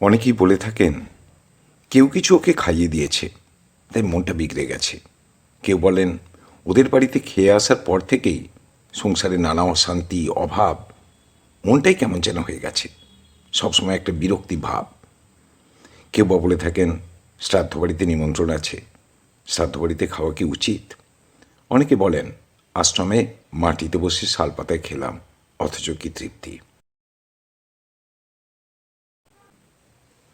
অনেকেই বলে থাকেন, কেউ কিছু ওকে খাইয়ে দিয়েছে, তাই মনটা বিগড়ে গেছে। কেউ বলেন, ওদের বাড়িতে খেয়ে আসার পর থেকেই সংসারে নানা অশান্তি, অভাব, মনটাই কেমন যেন হয়ে গেছে, সবসময় একটা বিরক্তি ভাব। কেউ বা বলে থাকেন, শ্রাদ্ধ বাড়িতে নিমন্ত্রণ আছে, শ্রাদ্ধ বাড়িতে খাওয়া কি উচিত? অনেকে বলেন, আশ্রমে মাটিতে বসে শালপাতায় খেলাম, অথচ কি তৃপ্তি।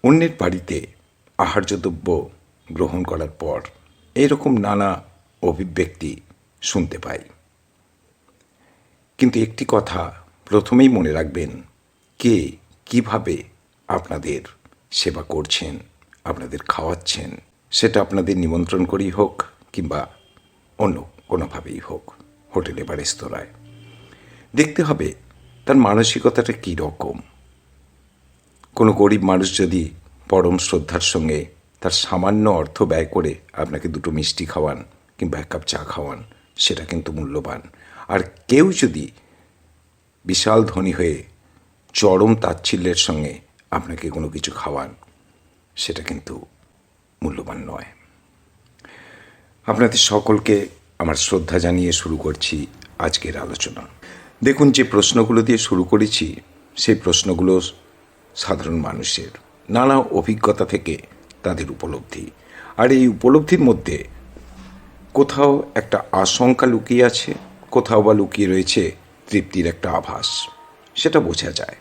অন্যের বাড়িতে আহার্যদ্রব্য গ্রহণ করার পর এরকম নানা অভিব্যক্তি শুনতে পাই। কিন্তু একটি কথা প্রথমেই মনে রাখবেন, কে কীভাবে আপনাদের সেবা করছেন, আপনাদের খাওয়াচ্ছেন, সেটা আপনাদের নিমন্ত্রণ করেই হোক কিংবা অন্য কোনোভাবেই হোক, হোটেলে বা রেস্তোরাঁয়। দেখতে হবে তার মানসিকতাটা কী রকম। কোনো গরিব মানুষ যদি পরম শ্রদ্ধার সঙ্গে তার সামান্য অর্থ ব্যয় করে আপনাকে দুটো মিষ্টি খাওয়ান কিংবা এক কাপ চা খাওয়ান, সেটা কিন্তু মূল্যবান। আর কেউ যদি বিশাল ধনী হয়ে চরম তাচ্ছিল্যের সঙ্গে আপনাকে কোনো কিছু খাওয়ান, সেটা কিন্তু মূল্যবান নয়। আপনাদের সকলকে আমার শ্রদ্ধা জানিয়ে শুরু করছি আজকের আলোচনা। দেখুন, যে প্রশ্নগুলো দিয়ে শুরু করেছি, সেই প্রশ্নগুলো সাধারণ মানুষের। নানা অভিজ্ঞতা থেকে তাদের উপলব্ধি। আর এই উপলব্ধির মধ্যে কোথাও একটা আশঙ্কা লুকিয়ে আছে, কোথাও বা লুকিয়ে রয়েছে তৃপ্তির একটা আভাস। সেটা বোঝা যায়।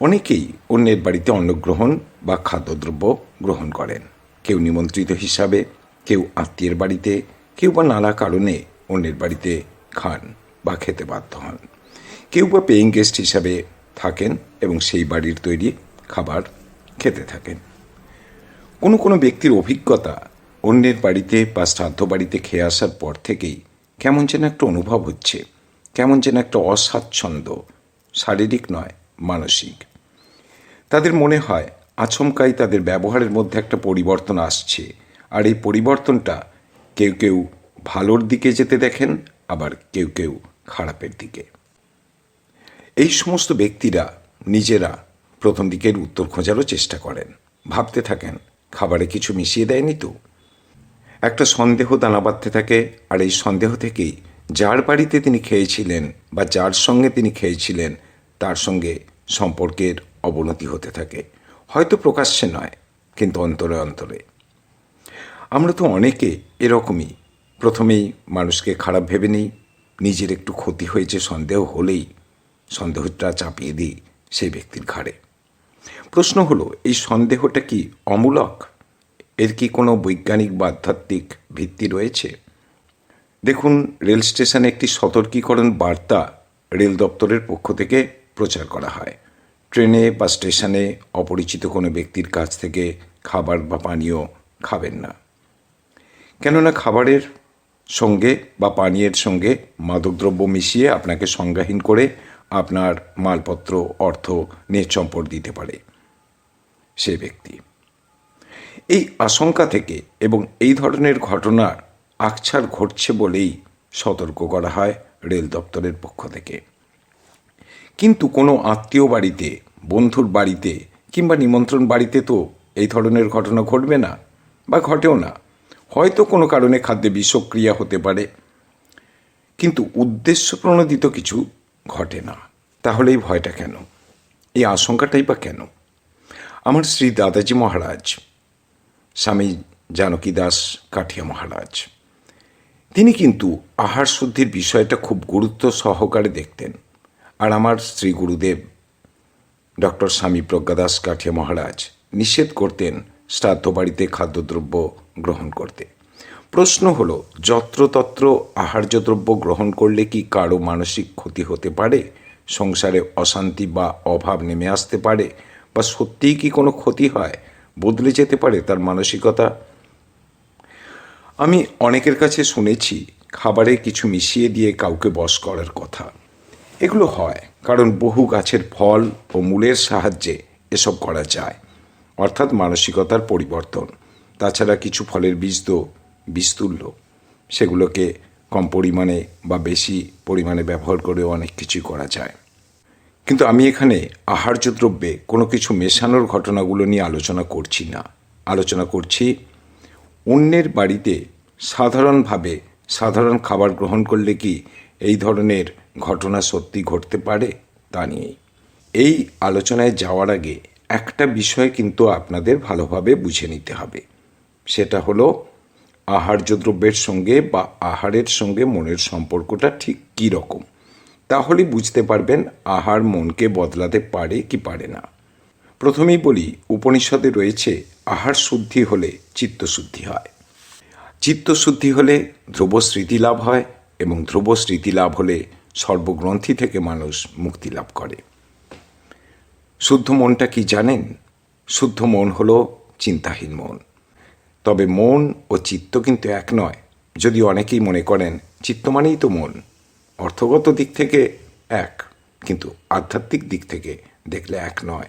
অনেকেই অন্যের বাড়িতে অন্নগ্রহণ বা খাদ্যদ্রব্য গ্রহণ করেন। কেউ নিমন্ত্রিত হিসাবে, কেউ আত্মীয়ের বাড়িতে, কেউ বা নানা কারণে অন্যের বাড়িতে খান বা খেতে বাধ্য হন। কেউ বা পেইং গেস্ট হিসাবে থাকেন এবং সেই বাড়ির তৈরি খাবার খেতে থাকেন। কোনো কোনো ব্যক্তির অভিজ্ঞতা অন্যের বাড়িতে বা শ্রাদ্ধ বাড়িতে খেয়ে আসার পর থেকেই কেমন যেন একটা অনুভব হচ্ছে, কেমন যেন একটা অস্বাচ্ছন্দ্য, শারীরিক নয়, মানসিক। তাদের মনে হয় আচমকাই তাদের ব্যবহারের মধ্যে একটা পরিবর্তন আসছে, আর এই পরিবর্তনটা কেউ কেউ ভালোর দিকে যেতে দেখেন, আবার কেউ কেউ খারাপের দিকে। এই সমস্ত ব্যক্তিরা নিজেরা প্রথম দিকের উত্তর খোঁজারও চেষ্টা করেন। ভাবতে থাকেন, খাবারে কিছু মিশিয়ে দেয়নি তো? একটা সন্দেহ দানা বাঁধতে থাকে, আর এই সন্দেহ থেকেই যার বাড়িতে তিনি খেয়েছিলেন বা যার সঙ্গে তিনি খেয়েছিলেন, তার সঙ্গে সম্পর্কের অবনতি হতে থাকে। হয়তো প্রকাশ্যে নয়, কিন্তু অন্তরে অন্তরে। আমরা তো অনেকে এরকমই। প্রথমেই মানুষকে খারাপ ভেবে নিই, নিজের একটু ক্ষতি হয়েছে, সন্দেহ হলেই সন্দেহটা চাপিয়ে দিই সেই ব্যক্তির ঘাড়ে। প্রশ্ন হলো, এই সন্দেহটা কি অমূলক? এর কি কোনো বৈজ্ঞানিক বা আধ্যাত্মিক ভিত্তি রয়েছে? দেখুন, রেল স্টেশনে একটি সতর্কীকরণ বার্তা রেল দপ্তরের পক্ষ থেকে প্রচার করা হয়। ট্রেনে বা স্টেশনে অপরিচিত কোনো ব্যক্তির কাছ থেকে খাবার বা পানীয় খাবেন না। কেননা খাবারের সঙ্গে বা পানীয়ের সঙ্গে মাদকদ্রব্য মিশিয়ে আপনাকে সংজ্ঞাহীন করে আপনার মালপত্র, অর্থ নিঃচম্পট দিতে পারে সে ব্যক্তি। এই আশঙ্কা থেকে এবং এই ধরনের ঘটনার আকছার ঘটছে বলেই সতর্ক করা হয় রেল দপ্তরের পক্ষ থেকে। কিন্তু কোনো আত্মীয় বাড়িতে, বন্ধুর বাড়িতে কিংবা নিমন্ত্রণ বাড়িতে তো এই ধরনের ঘটনা ঘটবে না বা ঘটেও না। হয়তো কোনো কারণে খাদ্যে বিষক্রিয়া হতে পারে। কিন্তু উদ্দেশ্য প্রণোদিত কিছু ঘটে না। তাহলে এই ভয়টা কেন? এই আশঙ্কাটাই বা কেন? আমার শ্রী দাদাজি মহারাজ, স্বামী জানকী দাস কাঠিয়া মহারাজ, তিনি কিন্তু আহার শুদ্ধির বিষয়টা খুব গুরুত্ব সহকারে দেখতেন। আর আমার শ্রী গুরুদেব ডক্টর স্বামী প্রজ্ঞাদাস কাঠিয়া মহারাজ নিষেধ করতেন শ্রাদ্ধ বাড়িতে খাদ্যদ্রব্য গ্রহণ করতে। প্রশ্ন হলো, যত্রতত্র আহার্য দ্রব্য গ্রহণ করলে কি কারও মানসিক ক্ষতি হতে পারে? সংসারে অশান্তি বা অভাব নেমে আসতে পারে? বা সত্যিই কি কোনো ক্ষতি হয়? বদলে যেতে পারে তার মানসিকতা? আমি অনেকের কাছে শুনেছি, খাবারে কিছু মিশিয়ে দিয়ে কাউকে বশ করার কথা। এগুলো হয়, কারণ বহু গাছের ফল ও মূলের সাহায্যে এসব করা যায়, অর্থাৎ মানসিকতার পরিবর্তন। তাছাড়া কিছু ফলের বীজ তো বীজতুল্য সেগুলোকে কম পরিমাণে বা বেশি পরিমাণে ব্যবহার করেও অনেক কিছুই করা যায়। কিন্তু আমি এখানে আহার্য দ্রব্যে কোনো কিছু মেশানোর ঘটনাগুলো নিয়ে আলোচনা করছি না। আলোচনা করছি অন্যের বাড়িতে সাধারণভাবে সাধারণ খাবার গ্রহণ করলে কি এই ধরনের ঘটনা সত্যি ঘটতে পারে? তা নিয়েই এই আলোচনায় যাওয়ার আগে একটা বিষয় কিন্তু আপনাদের ভালোভাবে বুঝে নিতে হবে। সেটা হলো আহার্য দ্রব্যের সঙ্গে বা আহারের সঙ্গে মনের সম্পর্কটা ঠিক কী রকম? তাহলেই বুঝতে পারবেন আহার মনকে বদলাতে পারে কি পারে না। প্রথমেই বলি, উপনিষদে রয়েছে, আহার শুদ্ধি হলে চিত্তশুদ্ধি হয়। চিত্তশুদ্ধি হলে ধ্রুব স্মৃতি লাভ হয় এবং ধ্রুব স্মৃতি লাভ হলে সর্বগ্রন্থি থেকে মানুষ মুক্তি লাভ করে। শুদ্ধ মনটা কি জানেন? শুদ্ধ মন হলো চিন্তাহীন মন। তবে মন ও চিত্ত কিন্তু এক নয়। যদি অনেকেই মনে করেন চিত্ত মানেই তো মন। অর্থগত দিক থেকে এক, কিন্তু আধ্যাত্মিক দিক থেকে দেখলে এক নয়।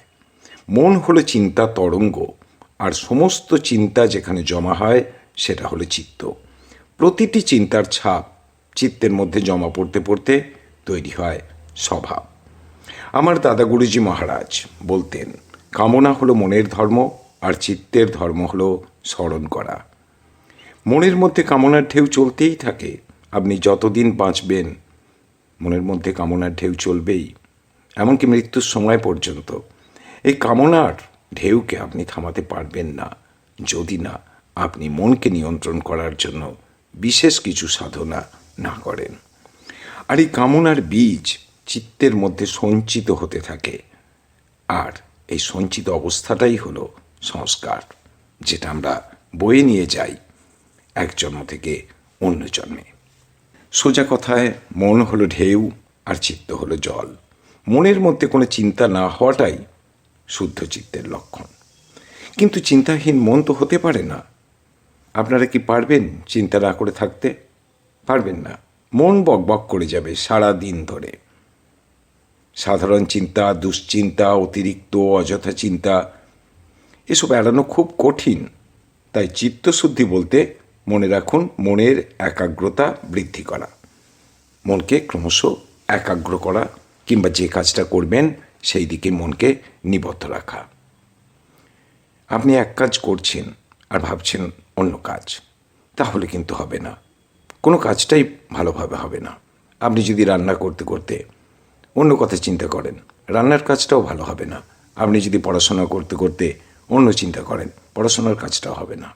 মন হলো চিন্তা তরঙ্গ, আর সমস্ত চিন্তা যেখানে জমা হয় সেটা হলো চিত্ত। প্রতিটি চিন্তার ছাপ চিত্তের মধ্যে জমা পড়তে পড়তে তৈরি হয় স্বভাব। আমার দাদা গুরুজি মহারাজ বলতেন, কামনা হলো মনের ধর্ম, আর চিত্তের ধর্ম হলো স্মরণ করা। মনের মধ্যে কামনার ঢেউ চলতেই থাকে। আপনি যতদিন বাঁচবেন, মনের মধ্যে কামনার ঢেউ চলবেই। এমনকি মৃত্যুর সময় পর্যন্ত। এই কামনার ঢেউকে আপনি থামাতে পারবেন না। যদি না, আপনি মনকে নিয়ন্ত্রণ করার জন্য বিশেষ কিছু সাধনা না করেন। আর এই কামনার বীজ চিত্তের মধ্যে সঞ্চিত হতে থাকে। আর এই সঞ্চিত অবস্থাটাই হলো সংস্কার। যেটা আমরা বয়ে নিয়ে যাই এক জন্ম থেকে অন্য জন্মে। সোজা কথায় মন হলো ঢেউ আর চিত্ত হলো জল। মনের মধ্যে কোনো চিন্তা না হওয়াটাই শুদ্ধ চিত্তের লক্ষণ। কিন্তু চিন্তাহীন মন তো হতে পারে না। আপনারা কি পারবেন চিন্তা না করে থাকতে? পারবেন না। মন বকবক করে যাবে সারা দিন ধরে। সাধারণ চিন্তা, দুশ্চিন্তা, অতিরিক্ত, অযথা চিন্তা এসব এড়ানো খুব কঠিন। তাই চিত্তশুদ্ধি বলতে মনে রাখুন মনের একাগ্রতা বৃদ্ধি করা। মনকে ক্রমশ একাগ্র করা কিংবা যে কাজটা করবেন সেই দিকে মনকে নিবদ্ধ রাখা। আপনি এক কাজ করছেন আর ভাবছেন অন্য কাজ, তাহলে কিন্তু হবে না। কোনো কাজটাই ভালোভাবে হবে না। আপনি যদি রান্না করতে করতে অন্য কথা চিন্তা করেন, রান্নার কাজটাও ভালো হবে না। আপনি যদি পড়াশোনা করতে করতে অন্য চিন্তা করেন, পড়াশোনার কাজটাও হবে না।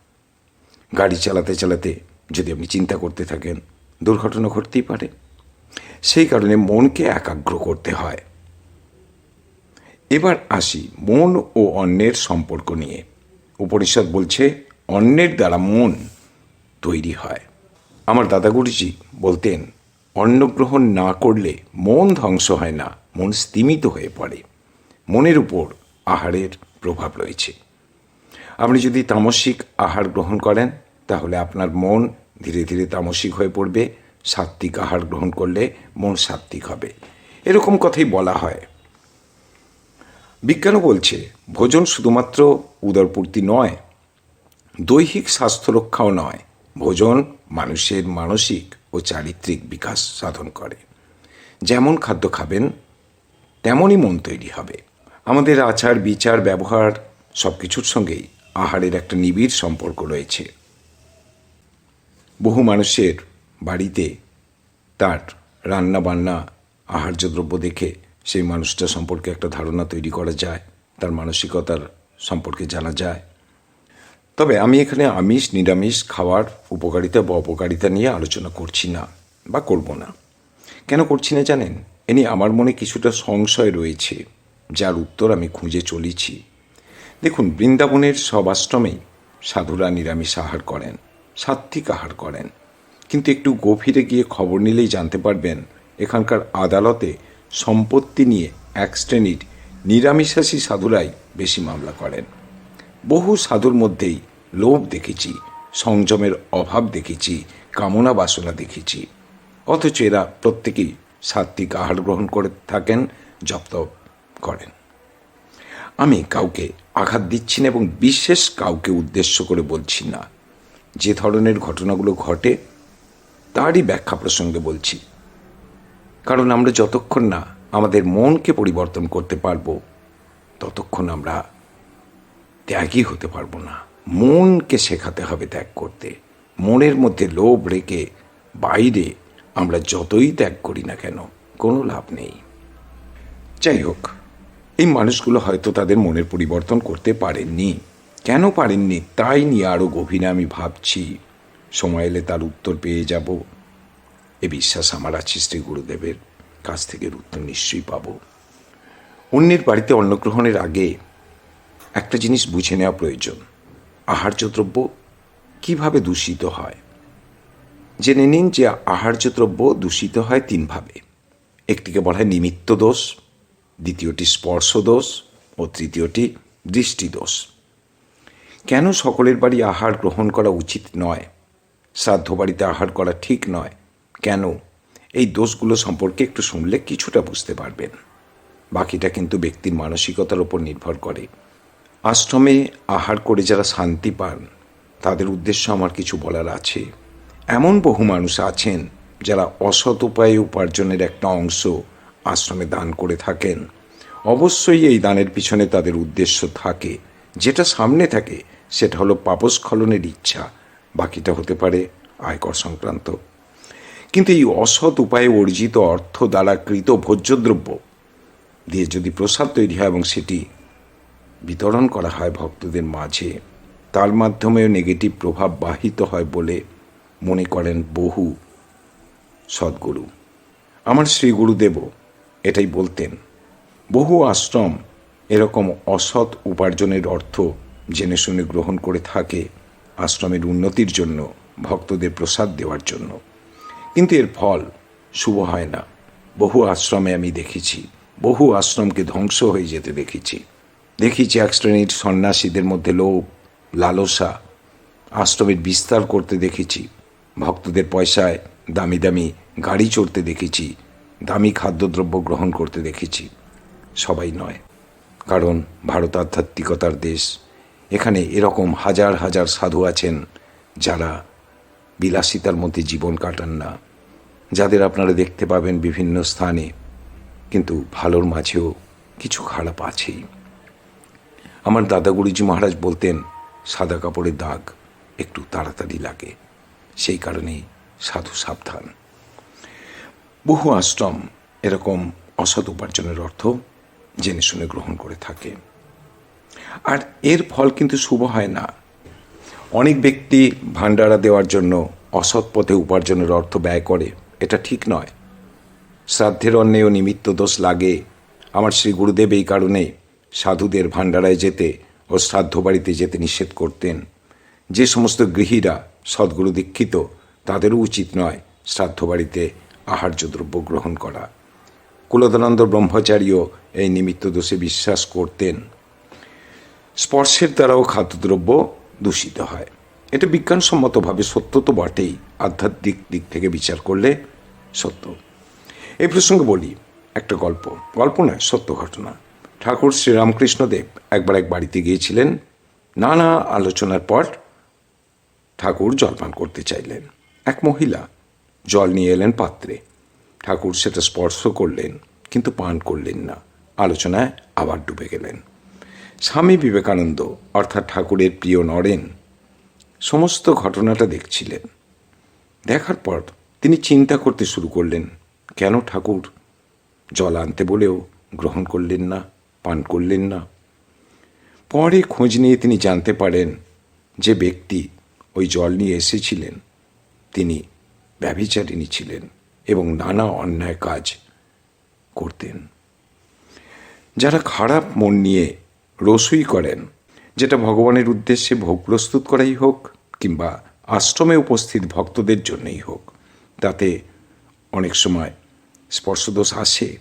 গাড়ি চালাতে চালাতে যদি আপনি চিন্তা করতে থাকেন, দুর্ঘটনা ঘটতেই পারে। সেই কারণে মনকে একাগ্র করতে হয়। এবার আসি মন ও অন্যের সম্পর্ক নিয়ে। উপনিষদ বলছে, অন্যের দ্বারা মন তৈরি হয়। আমার দাদা গুরুজি বলতেন অন্ন গ্রহণ না করলে মন ধ্বংস হয় না, মন স্তিমিত হয়ে পড়ে। মনের উপর আহারের প্রভাব রয়েছে। আপনি যদি তামসিক আহার গ্রহণ করেন, তাহলে আপনার মন ধীরে ধীরে তামসিক হয়ে পড়বে। সাত্ত্বিক আহার গ্রহণ করলে মন সাত্ত্বিক হবে। এরকম কথাই বলা হয়। বিজ্ঞানও বলছে, ভোজন শুধুমাত্র উদরপূর্তি নয়, দৈহিক স্বাস্থ্য রক্ষাও নয়, ভোজন মানুষের মানসিক ও চারিত্রিক বিকাশ সাধন করে। যেমন খাদ্য খাবেন, তেমনই মন তৈরি হবে। আমাদের আচার, বিচার, ব্যবহার সব কিছুর সঙ্গেই আহারের একটা নিবিড় সম্পর্ক রয়েছে। বহু মানুষের বাড়িতে তার রান্না বান্না আহার্য দ্রব্য দেখে সেই মানুষটা সম্পর্কে একটা ধারণা তৈরি করা যায়, তার মানসিকতার সম্পর্কে জানা যায়। তবে আমি এখানে আমিষ, নিরামিষ, খাওয়ার উপকারিতা বা অপকারিতা নিয়ে আলোচনা করছি না বা করব না। কেন করছি না জানেন? এ নিয়ে আমার মনে কিছুটা সংশয় রয়েছে। যার উত্তর আমি খুঁজে চলেছি। দেখুন, বৃন্দাবনের সব আশ্রমেই সাধুরা নিরামিষ আহার করেন, সাত্ত্বিক আহার করেন। কিন্তু একটু গভীরে গিয়ে খবর নিলেই জানতে পারবেন, এখানকার আদালতে সম্পত্তি নিয়ে এক শ্রেণির নিরামিষাসী সাধুরাই বেশি মামলা করেন। বহু সাধুর মধ্যেই লোভ দেখেছি, সংযমের অভাব দেখেছি, কামনা বাসনা দেখেছি। অথচ এরা প্রত্যেকেই সাত্ত্বিক আহার গ্রহণ করে থাকেন জপ করেন। আমি কাউকে আঘাত দিচ্ছি না এবং বিশেষ কাউকে উদ্দেশ্য করে বলছি না। যে ধরনের ঘটনাগুলো ঘটে, তারই ব্যাখ্যা প্রসঙ্গে বলছি। কারণ আমরা যতক্ষণ না আমাদের মনকে পরিবর্তন করতে পারব, ততক্ষণ আমরা ত্যাগই হতে পারব না। মনকে শেখাতে হবে ত্যাগ করতে। মনের মধ্যে লোভ রেখে বাইরে আমরা যতই ত্যাগ করি না কেন, কোনো লাভ নেই। যাই হোক এই মানুষগুলো হয়তো তাদের মনের পরিবর্তন করতে পারেননি। কেন পারেননি? তাই নিয়ে আরও গভীরে আমি ভাবছি। সময় এলে তার উত্তর পেয়ে যাব। এ বিশ্বাস আমার আছে শ্রী গুরুদেবের কাছ থেকে উত্তর নিশ্চয়ই পাব। অন্যের বাড়িতে অন্নগ্রহণের আগে একটা জিনিস বুঝে নেওয়া প্রয়োজন। আহার্য দ্রব্য কীভাবে দূষিত হয়? জেনে নিন যে আহার্য দ্রব্য দূষিত হয় তিনভাবে। একটিকে বলা হয় নিমিত্ত দোষ দ্বিতীয়টি স্পর্শ দোষ ও তৃতীয়টি দৃষ্টি দোষ কেন সকলের বাড়ি আহার গ্রহণ করা উচিত নয়? শ্রাদ্ধ বাড়িতে আহার করা ঠিক নয়। কেন? এই দোষগুলো সম্পর্কে একটু শুনলে কিছুটা বুঝতে পারবেন। বাকিটা কিন্তু ব্যক্তির মানসিকতার উপর নির্ভর করে। আশ্রমে আহার করে যারা শান্তি পান, তাদের উদ্দেশ্য আমার কিছু বলার আছে। এমন বহু মানুষ আছেন যারা অসৎ উপায়ে উপার্জনের একটা অংশ আশ্রমে দান করে থাকেন। অবশ্যই এই দানের পিছনে তাদের উদ্দেশ্য থাকে। যেটা সামনে থাকে, সেটা হলো পাপস্খলনের ইচ্ছা। বাকিটা হতে পারে আয়কর সংক্রান্ত। কিন্তু এই অসৎ উপায়ে অর্জিত অর্থ দ্বারা কৃত ভোজ্যদ্রব্য দিয়ে যদি প্রসাদ তৈরি হয় এবং সেটি বিতরণ করা হয় ভক্তদের মাঝে, তার মাধ্যমেও নেগেটিভ প্রভাব বাহিত হয় বলে মনে করেন বহু সদ্গুরু। আমার শ্রী গুরুদেবও এটাই বলতেন। বহু আশ্রম এরকম অসৎ উপার্জনের অর্থ জেনে শুনে গ্রহণ করে থাকে আশ্রমের উন্নতির জন্য, ভক্তদের প্রসাদ দেওয়ার জন্য। কিন্তু এর ফল শুভ হয় না। বহু আশ্রমে আমি দেখেছি, বহু আশ্রমকে ধ্বংস হয়ে যেতে দেখেছি। দেখেছি এক শ্রেণির সন্ন্যাসীদের মধ্যে লোভ, লালসা। আশ্রমের বিস্তার করতে দেখেছি, ভক্তদের পয়সায় দামি দামি গাড়ি চড়তে দেখেছি দামি খাদ্যদ্রব্য গ্রহণ করতে দেখেছি। সবাই নয়। কারণ ভারত আধ্যাত্মিকতার দেশ। এখানে এরকম হাজার হাজার সাধু আছেন যারা বিলাসিতার মধ্যে জীবন কাটান না। যাদের আপনারা দেখতে পাবেন বিভিন্ন স্থানে, কিন্তু ভালোর মাঝেও কিছু খারাপ আছেই। আমার দাদা গুরুজি মহারাজ বলতেন, সাদা কাপড়ের দাগ একটু তাড়াতাড়ি লাগে। সেই কারণেই সাধু সাবধান। বহু আশ্রম এরকম অসৎ উপার্জনের অর্থ জেনে শুনে গ্রহণ করে থাকে। আর এর ফল কিন্তু শুভ হয় না। অনেক ব্যক্তি ভান্ডারা দেওয়ার জন্য অসৎ পথে উপার্জনের অর্থ ব্যয় করে, এটা ঠিক নয়। শ্রাদ্ধের অন্যেও নিমিত্ত দোষ লাগে। আমার শ্রী গুরুদেব এই কারণে সাধুদের ভান্ডারায় যেতে ও শ্রাদ্ধ বাড়িতে যেতে নিষেধ করতেন। যে সমস্ত গৃহীরা সদ্গুরু দীক্ষিত, তাদেরও উচিত নয় শ্রাদ্ধ বাড়িতে আহার্য দ্রব্য গ্রহণ করা। কুলদানন্দ ব্রহ্মচারীও এই নিমিত্ত দোষে বিশ্বাস করতেন। স্পর্শের দ্বারাও খাদ্যদ্রব্য দূষিত হয়। এটা বিজ্ঞানসম্মতভাবে সত্য তো বটেই। আধ্যাত্মিক দিক থেকে বিচার করলে সত্য। এই প্রসঙ্গে বলি একটা গল্প। গল্প নয়, সত্য ঘটনা। ঠাকুর শ্রীরামকৃষ্ণদেব একবার এক বাড়িতে গিয়েছিলেন। নানা আলোচনার পর ঠাকুর জলপান করতে চাইলেন। এক মহিলা জল নিয়ে এলেন পাত্রে। ঠাকুর সেটা স্পর্শ করলেন, কিন্তু পান করলেন না। আলোচনায় আবার ডুবে গেলেন। স্বামী বিবেকানন্দ, অর্থাৎ ঠাকুরের প্রিয় নরেন, সমস্ত ঘটনাটা দেখছিলেন। দেখার পর তিনি চিন্তা করতে শুরু করলেন, কেন ঠাকুর? জল আনতে বলেও গ্রহণ করলেন না, পান করলেন না। পরে খোঁজ নিয়ে তিনি জানতে পারেন যে ব্যক্তি ওই জল নিয়ে এসেছিলেন। তিনি ব্যভিচারিণী ছিলেন এবং নানা অন্যায় কাজ করতেন। যারা খারাপ মন নিয়ে রসুই করেন, যেটা ভগবানের উদ্দেশ্যে ভোগ প্রস্তুত করাই হোক কিংবা আশ্রমে উপস্থিত ভক্তদের জন্যই হোক, তাতে অনেক সময় স্পর্শদোষ আসে।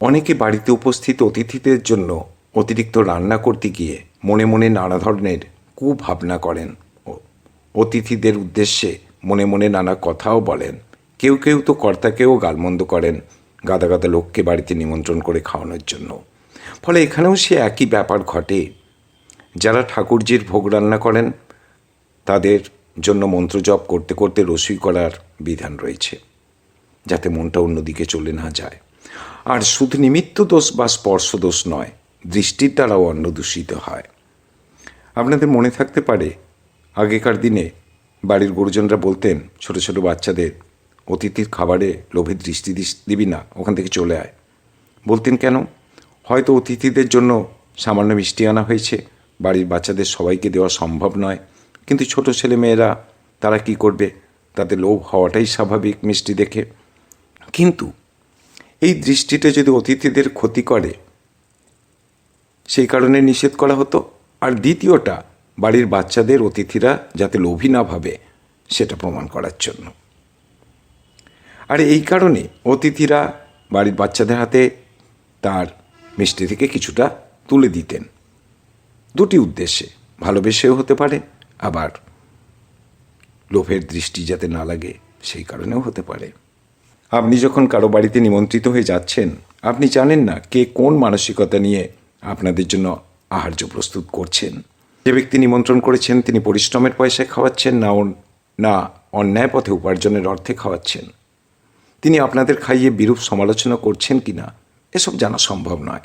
অনেকে বাড়িতে উপস্থিত অতিথিদের জন্য অতিরিক্ত রান্না করতে গিয়ে মনে মনে নানা ধরনের কুভাবনা করেন অতিথিদের উদ্দেশ্যে মনে মনে নানা কথাও বলেন। কেউ কেউ তো কর্তাকেও গালমন্দ করেন গাদা গাদা লোককে বাড়িতে নিমন্ত্রণ করে খাওয়ানোর জন্য। ফলে এখানেও সে একই ব্যাপার ঘটে। যারা ঠাকুরজির ভোগ রান্না করেন, তাদের জন্য মন্ত্র জপ করতে করতে রসুই করার বিধান রয়েছে, যাতে মনটা অন্যদিকে চলে না যায়। আর শুধু নিমিত্ত দোষ বা স্পর্শ দোষ নয়, দৃষ্টির দ্বারাও অন্ন দূষিত হয়। আপনাদের মনে থাকতে পারে, আগেকার দিনে বাড়ির গুরুজনরা বলতেন, ছোট ছোট বাচ্চাদের অতিথির খাবারে লোভে দৃষ্টি দিবি না, ওখান থেকে চলে আয়। বলতেন কেন? হয়তো অতিথিদের জন্য সামান্য মিষ্টি আনা হয়েছে, বাড়ির বাচ্চাদের সবাইকে দেওয়া সম্ভব নয়। কিন্তু ছোট ছেলে মেয়েরা তারা কি করবে? তাদের লোভ হওয়াটাই স্বাভাবিক মিষ্টি দেখে। কিন্তু এই দৃষ্টিটা যদি অতিথিদের ক্ষতি করে, সেই কারণে নিষেধ করা হতো। আর দ্বিতীয়টা বাড়ির বাচ্চাদের অতিথিরা যাতে লোভী না ভাবে, সেটা প্রমাণ করার জন্য। আর এই কারণে অতিথিরা বাড়ির বাচ্চাদের হাতে তার মিষ্টি থেকে কিছুটা তুলে দিতেন। দুটি উদ্দেশ্যে, ভালোবেসেও হতে পারে, আবার লোভের দৃষ্টি যাতে না লাগে, সেই কারণেও হতে পারে। আপনি যখন কারও বাড়িতে নিমন্ত্রিত হয়ে যাচ্ছেন, আপনি জানেন না কে কোন মানসিকতা নিয়ে আপনাদের জন্য আহার্য প্রস্তুত করছেন। যে ব্যক্তি নিমন্ত্রণ করেছেন, তিনি পরিশ্রমের পয়সায় খাওয়াচ্ছেন, না না অন্যায় পথে উপার্জনের অর্থে খাওয়াচ্ছেন। তিনি আপনাদের খাইয়ে বিরূপ সমালোচনা করছেন কি না এসব জানা সম্ভব নয়।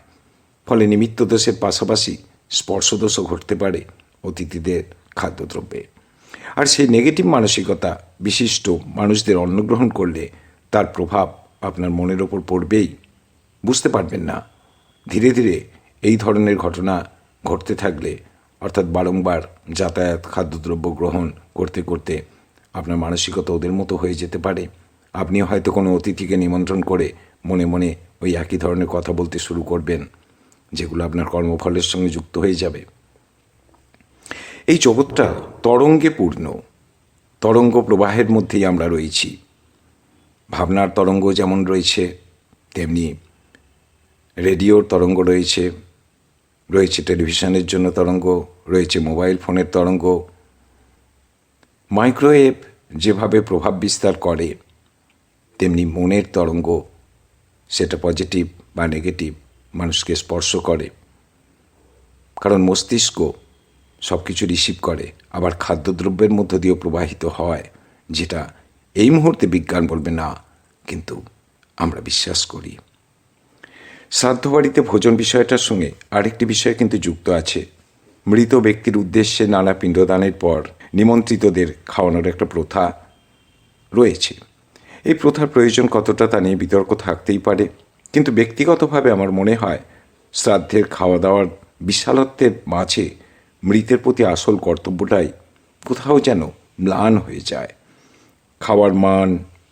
ফলে নিমিত্ত দোষের পাশাপাশি স্পর্শদোষও ঘটতে পারে অতিথিদের খাদ্যদ্রব্যে। আর সেই নেগেটিভ মানসিকতা বিশিষ্ট মানুষদের অন্নগ্রহণ করলে তার প্রভাব আপনার মনের ওপর পড়বেই। বুঝতে পারবেন না। ধীরে ধীরে এই ধরনের ঘটনা ঘটতে থাকলে অর্থাৎ বারংবার যাতায়াত খাদ্যদ্রব্য গ্রহণ করতে করতে আপনার মানসিকতা ওদের মতো হয়ে যেতে পারে। আপনি হয়তো কোনো অতিথিকে নিমন্ত্রণ করে মনে মনে ওই একই ধরনের কথা বলতে শুরু করবেন, যেগুলো আপনার কর্মফলের সঙ্গে যুক্ত হয়ে যাবে। এই জগৎটা তরঙ্গে পূর্ণ, তরঙ্গ প্রবাহের মধ্যেই আমরা রয়েছি। ভাবনার তরঙ্গ যেমন রয়েছে, তেমনি রেডিওর তরঙ্গ রয়েছে রয়েছে টেলিভিশনের জন্য তরঙ্গ, রয়েছে মোবাইল ফোনের তরঙ্গ। মাইক্রোওয়েভ যেভাবে প্রভাব বিস্তার করে, তেমনি মনের তরঙ্গ, সেটা পজিটিভ বা নেগেটিভ মানুষকে স্পর্শ করে। কারণ মস্তিষ্ক সব কিছু রিসিভ করে, আবার খাদ্যদ্রব্যের মধ্য দিয়েও প্রবাহিত হয়, যেটা এই মুহূর্তে বিজ্ঞান বলবে না, কিন্তু আমরা বিশ্বাস করি। শ্রাদ্ধ বাড়িতে ভোজন বিষয়টার সঙ্গে আরেকটি বিষয় কিন্তু যুক্ত আছে। মৃত ব্যক্তির উদ্দেশ্যে নানা পিণ্ডদানের পর নিমন্ত্রিতদের খাওয়ানোর একটা প্রথা রয়েছে। এই প্রথার প্রয়োজন কতটা তা নিয়ে বিতর্ক থাকতেই পারে। কিন্তু ব্যক্তিগতভাবে আমার মনে হয়, শ্রাদ্ধের খাওয়া দাওয়ার বিশালত্বের মাঝে মৃতের প্রতি আসল কর্তব্যটাই কোথাও যেন ম্লান হয়ে যায়। খাওয়ার মান,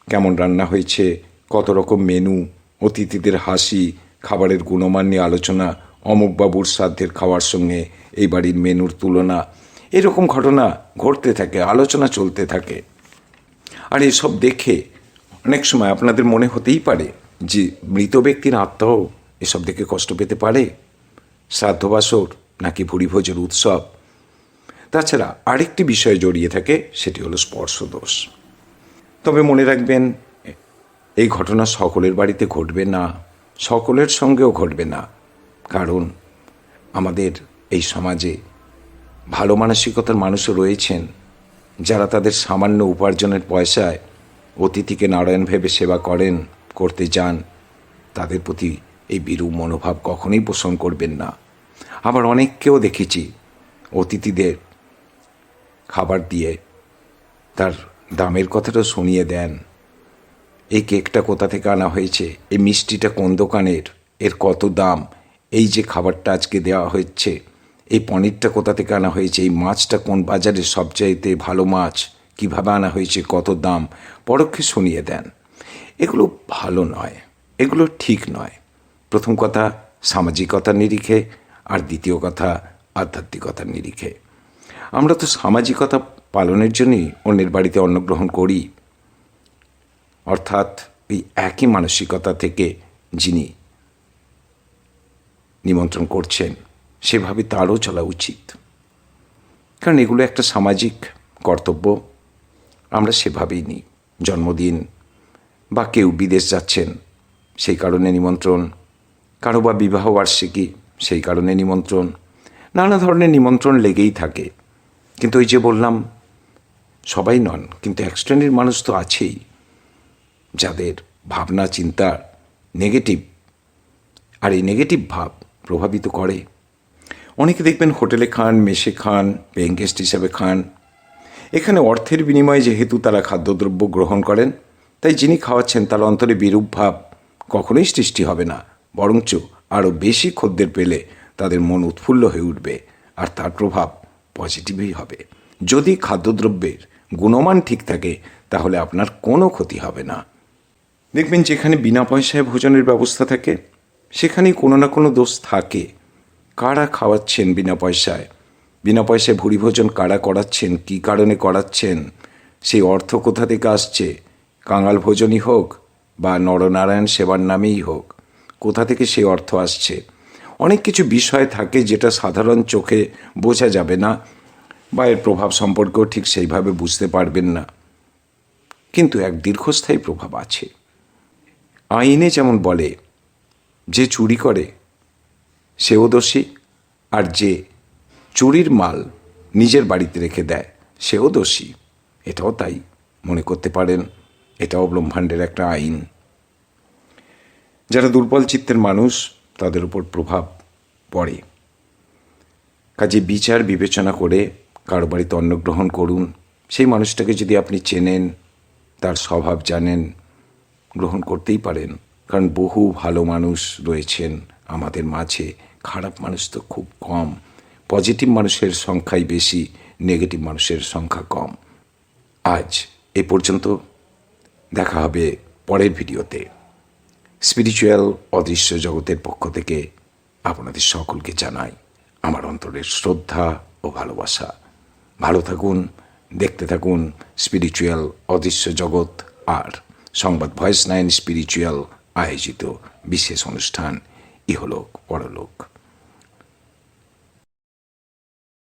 কেমন রান্না হয়েছে, কত রকম মেনু অতিথিদের হাসি খাবারের গুণমান নিয়ে আলোচনা অমুকবাবুর শ্রাদ্ধের খাওয়ার সঙ্গে এই বাড়ির মেনুর তুলনা। এরকম ঘটনা ঘটতে থাকে, আলোচনা চলতে থাকে। আর এসব দেখে অনেক সময় আপনাদের মনে হতেই পারে যে মৃত ব্যক্তির আত্মাও এসব দেখে কষ্ট পেতে পারে। শ্রাদ্ধবাসর নাকি ভুরিভোজের উৎসব। তাছাড়া আরেকটি বিষয় জড়িয়ে থাকে, সেটি হলো স্পর্শদোষ। তবে মনে রাখবেন, এই ঘটনা সকলের বাড়িতে ঘটবে না। সকলের সঙ্গেও ঘটবে না। কারণ আমাদের এই সমাজে ভালো মানসিকতার মানুষও রয়েছেন যারা তাদের সামান্য উপার্জনের পয়সায় অতিথিকে নারায়ণ ভেবে সেবা করেন, করতে যান। তাদের প্রতি এই বিরূপ মনোভাব কখনোই পোষণ করবেন না। আবার অনেককেও দেখেছি অতিথিদের খাবার দিয়ে তার দামের কথাটা শুনিয়ে দেন। এই কেকটা কোথা থেকে আনা হয়েছে? এই মিষ্টিটা কোন দোকানের? এর কত দাম? এই যে খাবারটা আজকে দেওয়া হচ্ছে, এই পনিরটা কোথা থেকে আনা হয়েছে? এই মাছটা কোন বাজারে সবচাইতে ভালো মাছ? কীভাবে আনা হয়েছে? কত দাম? পরোক্ষে শুনিয়ে দেন। এগুলো ভালো নয়, এগুলো ঠিক নয়। প্রথম কথা, সামাজিকতার নিরিখে, আর দ্বিতীয় কথা, আধ্যাত্মিকতার নিরিখে। আমরা তো সামাজিকতা পালনের জন্যই অন্যের বাড়িতে অন্নগ্রহণ করি। অর্থাৎ এই একই মানসিকতা থেকে যিনি নিমন্ত্রণ করছেন, সেভাবে তারও চলা উচিত। কারণ এগুলো একটা সামাজিক কর্তব্য, আমরা সেভাবেই নিই। জন্মদিন বা কেউ বিদেশ যাচ্ছেন, সেই কারণে নিমন্ত্রণ। কারও বা বিবাহ বার্ষিকী, সেই কারণে নিমন্ত্রণ। নানা ধরনের নিমন্ত্রণ লেগেই থাকে। কিন্তু ওই যে বললাম, সবাই নন, কিন্তু এক শ্রেণির মানুষ তো আছেই। যাদের ভাবনা, চিন্তা নেগেটিভ আর এই নেগেটিভ ভাব প্রভাবিত করে। অনেকে দেখবেন হোটেলে খান, মেসে খান পেইং গেস্ট হিসাবে খান। এখানে অর্থের বিনিময়ে যেহেতু তারা খাদ্যদ্রব্য গ্রহণ করেন, তাই যিনি খাওয়াচ্ছেন তার অন্তরে বিরূপ ভাব কখনোই সৃষ্টি হবে না। বরঞ্চ আরও বেশি খদ্দের পেলে তাদের মন উৎফুল্ল হয়ে উঠবে, আর তার প্রভাব পজিটিভই হবে। যদি খাদ্যদ্রব্যের গুণমান ঠিক থাকে, তাহলে আপনার কোনো ক্ষতি হবে না। দেখবেন যেখানে বিনা পয়সায় ভোজনের ব্যবস্থা থাকে, সেখানেই কোনো না কোনো দোষ থাকে। কারা খাওয়াচ্ছেন বিনা পয়সায়? বিনা পয়সায় ভুরি ভোজন কারা করাচ্ছেন? কী কারণে করাচ্ছেন? সেই অর্থ কোথা থেকে আসছে? কাঙাল ভোজনই হোক বা নরনারায়ণ সেবার নামেই হোক, কোথা থেকে সেই অর্থ আসছে? অনেক কিছু বিষয় থাকে যেটা সাধারণ চোখে বোঝা যাবে না বা এর প্রভাব সম্পর্কেও ঠিক সেইভাবে বুঝতে পারবেন না। কিন্তু এক দীর্ঘস্থায়ী প্রভাব আছে। আইনে যেমন বলে, যে চুরি করে সেও দোষী আর যে চুরির মাল নিজের বাড়িতে রেখে দেয় সেও দোষী এটাও তাই, মনে করতে পারেন, এটাও ব্রহ্মাণ্ডের একটা আইন। যারা দুর্বল চিত্তের মানুষ, তাদের উপর প্রভাব পড়ে। কাজে বিচার, বিবেচনা করে কারও বাড়িতে অন্ন গ্রহণ করুন। সেই মানুষটাকে যদি আপনি চেনেন, তার স্বভাব জানেন গ্রহণ করতেই পারেন। কারণ বহু ভালো মানুষ রয়েছেন আমাদের মাঝে। খারাপ মানুষ তো খুব কম। পজিটিভ মানুষের সংখ্যাই বেশি, নেগেটিভ মানুষের সংখ্যা কম। আজ এ পর্যন্ত দেখা হবে পরের ভিডিওতে। স্পিরিচুয়াল অদৃশ্য জগতের পক্ষ থেকে আপনাদের সকলকে জানাই আমার অন্তরের শ্রদ্ধা ও ভালোবাসা। ভালো থাকুন, দেখতে থাকুন স্পিরিচুয়াল অদৃশ্য জগৎ আর। সংবাদ ভয়েস নাইন স্পিরিচুয়াল আয়োজিত বিশেষ অনুষ্ঠান ইহলোক পরলোক।